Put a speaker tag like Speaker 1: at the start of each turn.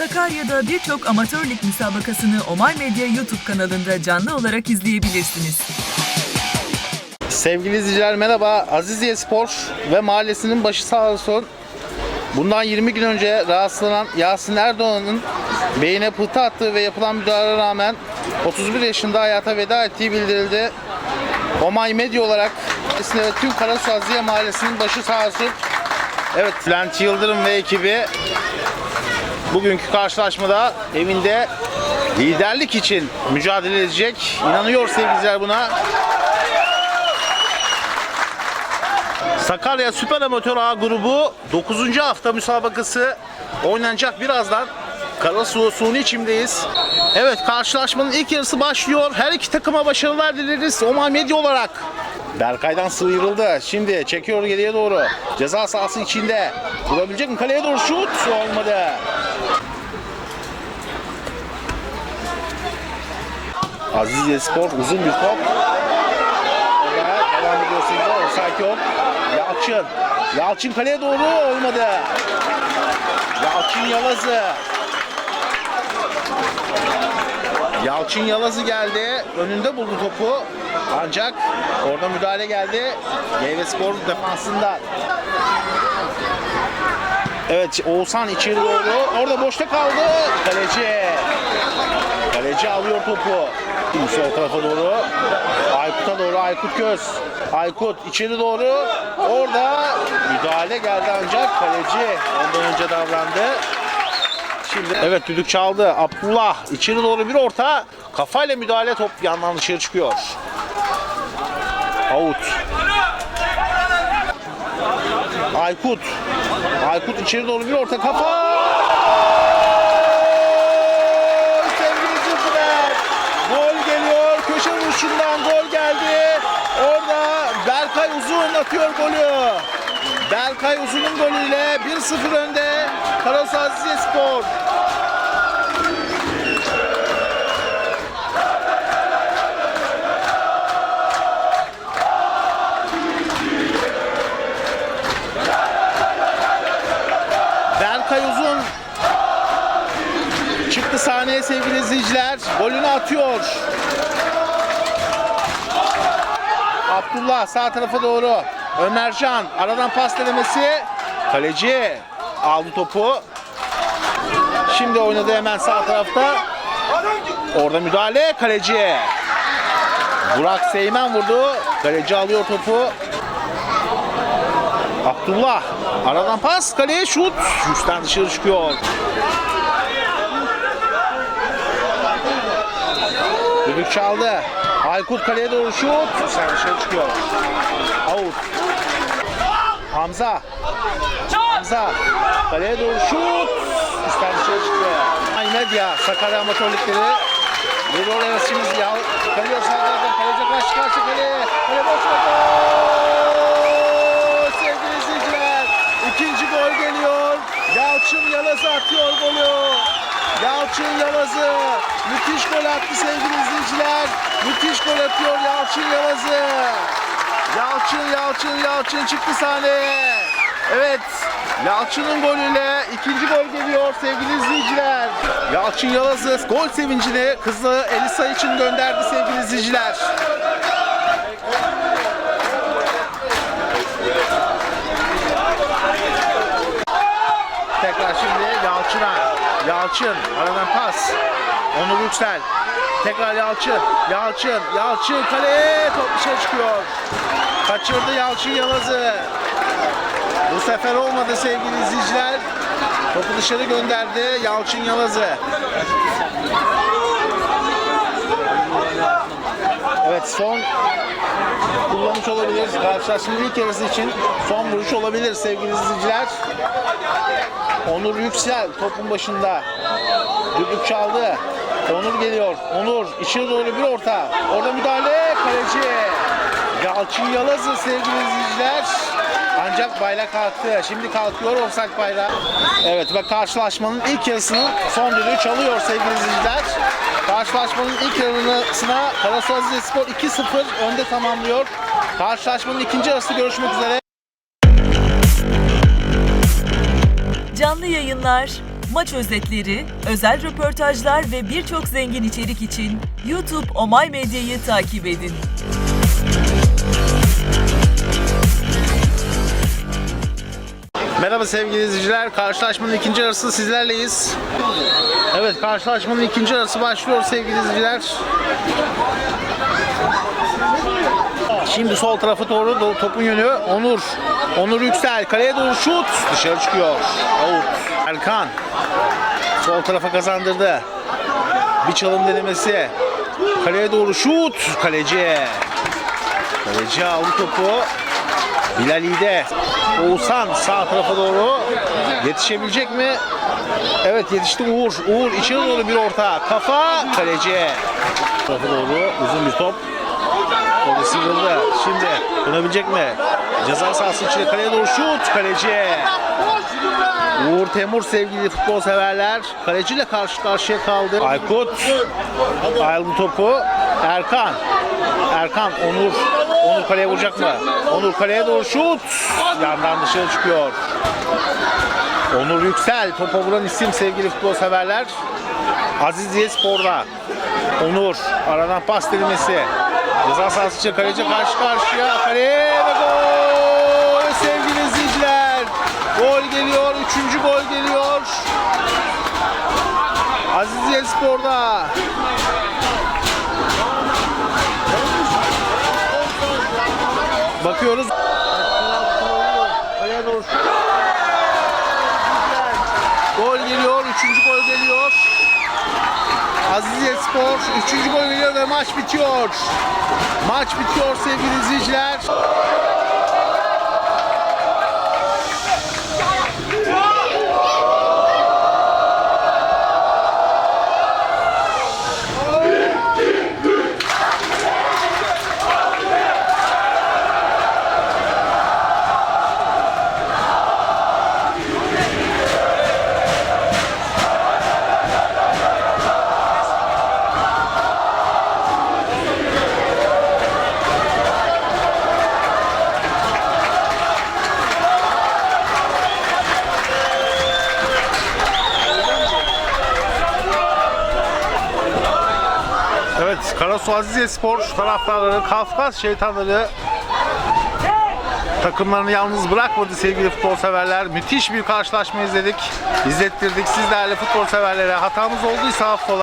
Speaker 1: Sakarya'da birçok amatör lig müsabakasını Omay Medya YouTube kanalında canlı olarak izleyebilirsiniz.
Speaker 2: Sevgili izleyiciler merhaba. Aziziye Spor ve mahallesinin başı sağ olsun. Bundan 20 gün önce rahatsızlanan Yasin Erdoğan'ın beyine pıhtı attığı ve yapılan müdahaleye rağmen 31 yaşında hayata veda ettiği bildirildi. Omay Medya olarak ve tüm Karasu Aziziye mahallesinin başı sağ olsun. Evet Bülent Yıldırım ve ekibi bugünkü karşılaşmada evinde liderlik için mücadele edecek. İnanıyor sevgililer buna. Sakarya Süper Amatör A grubu 9. hafta müsabakası oynanacak birazdan. Karasu Suni çimdeyiz. Evet karşılaşmanın ilk yarısı başlıyor. Her iki takıma başarılar dileriz Oman Medya olarak. Berkay'dan sıyrıldı. Şimdi çekiyor geriye doğru. Ceza sahası içinde. Vurabilecek mi? Kaleye doğru şut. Olmadı. Aziziye Spor uzun bir top. Orada devam ediyor Seyirciler. Offside yok. Yalçın. Yalçın kaleye doğru olmadı. Yalçın Yalazı. Yalçın Yalazı geldi. Önünde buldu topu. Ancak orada müdahale geldi. Meyve Spor defansından. Evet Oğuzhan içeri doğru. Orada boşta kaldı. Kaleci. Kaleci alıyor topu. Sol tarafa doğru. Aykut'a doğru Aykut Göz. Aykut içeri doğru. Orada müdahale geldi ancak kaleci ondan önce davrandı. Şimdi evet düdük çaldı. Abdullah içeri doğru bir orta. Kafayla müdahale top yandan dışarı çıkıyor. Out. Aykut. Aykut içeri doğru bir orta kafa. Sevgili. Gol geliyor. Köşe vuruşundan gol geldi. Orada Berkay Uzun atıyor golü. Berkay Uzun'un golüyle 1-0 önde Karasu Berkay Uzun çıktı sahneye sevgili izleyiciler. Golünü atıyor. Abdullah sağ tarafa doğru. Ömercan aradan pas denemesi. Kaleci aldı topu. Şimdi oynadı hemen sağ tarafta. Orada müdahale kaleci. Burak Seymen vurdu. Kaleci alıyor topu. Abdullah aradan pas kaleye şut. Üstten dışarı çıkıyor. Düdük çaldı. Aykut kaleye doğru şut. Üstten dışarı çıkıyor. Out. Hamza. Hamza. Kaleye doğru şut. Üstten dışarı çıkıyor. Medya. Sakarya Amatörlükleri. Geliyor evet şimdi ya. Kalıyor sağlardan. Kaleci karşı karşı kaleye. Kale boş gol. Sevgili izleyiciler. İkinci gol geliyor. Yalçın Yalazı atıyor golü. Yalçın Yalazı. Müthiş gol attı sevgili izleyiciler. Müthiş gol atıyor Yalçın Yalazı. Yalçın, Yalçın, Yalçın çıktı sahneye. Evet, Yalçın'ın golüyle ikinci gol geliyor sevgili izleyiciler. Yalçın Yalazı gol sevincini kızı Elisa için gönderdi sevgili izleyiciler. Tekrar şimdi Yalçın'a. Yalçın aradan pas. Onur Yüksel. Tekrar Yalçın. Yalçın. Yalçın kaleye top dışarı çıkıyor. Kaçırdı Yalçın Yalaz'ı. Bu sefer olmadı sevgili izleyiciler. Topu dışarı gönderdi Yalçın Yalaz'ı. Evet son. Karşılaşmanın ilk yarısı için son vuruş olabilir sevgili izleyiciler. Onur Yüksel topun başında. Düdük çaldı. Onur geliyor. Onur içeri doğru bir orta. Orada müdahale. Kaleci. Yalçın Yalazı sevgili izleyiciler. Ancak bayrak kalktı. Şimdi kalkıyor offside bayrağı. Evet ve karşılaşmanın ilk yarısının son düdüğü çalıyor sevgili izleyiciler. Karşılaşmanın ilk yarısına Karasu Aziz Spor 2-0 önde tamamlıyor. Karşılaşmanın ikinci yarısı görüşmek üzere.
Speaker 1: Canlı yayınlar, maç özetleri, özel röportajlar ve birçok zengin içerik için YouTube Omay Medya'yı takip edin.
Speaker 2: Merhaba sevgili izleyiciler. Karşılaşmanın ikinci yarısı sizlerleyiz. Evet karşılaşmanın ikinci yarısı başlıyor sevgili izleyiciler. Şimdi sol tarafa doğru do- topun yönü Onur. Onur Yüksel kaleye doğru şut dışarı çıkıyor. Out. Erkan sol tarafa kazandırdı. Bir çalım denemesi. Kaleye doğru şut. Kaleci. Kaleci aldı topu. Bilal İde. Oğuzhan sağ tarafa doğru yetişebilecek mi? Evet yetişti Uğur. Uğur içeri doğru bir orta. Kafa kaleci. Tarafa doğru uzun bir top. Orada sıyrıldı. Şimdi dönebilecek mi? Ceza sahası içine kaleye doğru şut. Kaleci. Uğur Temur sevgili futbol severler. Kaleciyle karşı karşıya kaldı. Aykut aldı topu. Erkan. Erkan Onur. Onur kaleye vuracak mı? Onur kaleye doğru şut. Yandan dışarı çıkıyor. Onur Yüksel topa vuran isim sevgili futbol severler. Aziziye Spor'da. Onur aradan pas denemesi. Ceza sahası için kaleci karşı karşıya. Kaleye ve gol sevgili izleyiciler. Gol geliyor. Üçüncü gol geliyor. Aziziye Spor'da. Bakıyoruz. Kaleye doğru şut. Gol geliyor. Üçüncü gol geliyor. Aziziye Spor. Üçüncü gol geliyor ve maç bitiyor. Maç bitiyor sevgili izleyiciler. Evet, Karasu Aziziye Spor taraftarları, Kafkas şeytanları takımlarını yalnız bırakmadı sevgili futbol severler. Müthiş bir karşılaşma izledik, izlettirdik. Sizlerle futbol severlere hatamız olduysa affola.